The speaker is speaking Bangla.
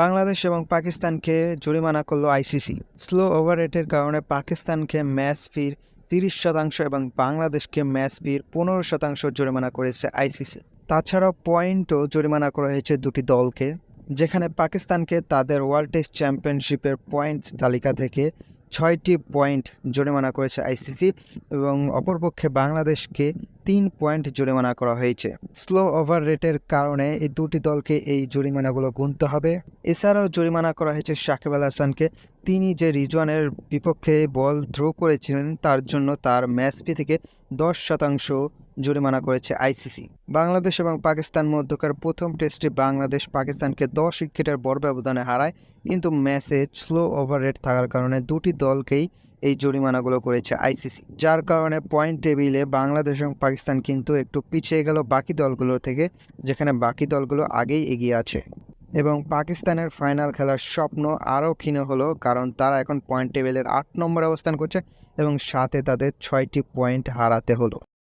বাংলাদেশ এবং পাকিস্তানকে জরিমানা করল আইসিসি। স্লো ওভার রেটের কারণে পাকিস্তানকে ম্যাচ ফির তিরিশ শতাংশ এবং বাংলাদেশকে ম্যাচ ফির পনেরো শতাংশ জরিমানা করেছে আইসিসি। তাছাড়াও পয়েন্টও জরিমানা করা হয়েছে দুটি দলকে, যেখানে পাকিস্তানকে তাদের ওয়ার্ল্ড টেস্ট চ্যাম্পিয়নশিপের পয়েন্ট তালিকা থেকে ছয়টি পয়েন্ট জরিমানা করেছে আইসিসি এবং অপরপক্ষে বাংলাদেশকে তিন পয়েন্ট জরিমানা করা হয়েছে। স্লো ওভার রেটের কারণে এই দুটি দলকে এই জরিমানাগুলো গুনতে হবে। এছাড়াও জরিমানা করা হয়েছে সাকিব আল হাসানকে। তিনি যে রিজওয়ানের বিপক্ষে বল থ্রো করেছিলেন, তার জন্য তার ম্যাচ ফি থেকে দশ শতাংশ জরিমানা করেছে আইসিসি। বাংলাদেশ এবং পাকিস্তান মধ্যকার প্রথম টেস্টে বাংলাদেশ পাকিস্তানকে দশ উইকেটের বড় ব্যবধানে হারায়। কিন্তু ম্যাচে স্লো ওভার রেট থাকার কারণে দুটি দলকেই এই জরিমানাগুলো করেছে আইসিসি। যার কারণে পয়েন্ট টেবিলে বাংলাদেশ এবং পাকিস্তান কিন্তু একটু পিছিয়ে গেল বাকি দলগুলো থেকে, যেখানে বাকি দলগুলো আগেই এগিয়ে আছে। এবং পাকিস্তানের ফাইনাল খেলার স্বপ্ন আরও ক্ষীণ হলো, কারণ তারা এখন পয়েন্ট টেবিলের আট নম্বরে অবস্থান করছে এবং সাথে তাদের ছয়টি পয়েন্ট হারাতে হলো।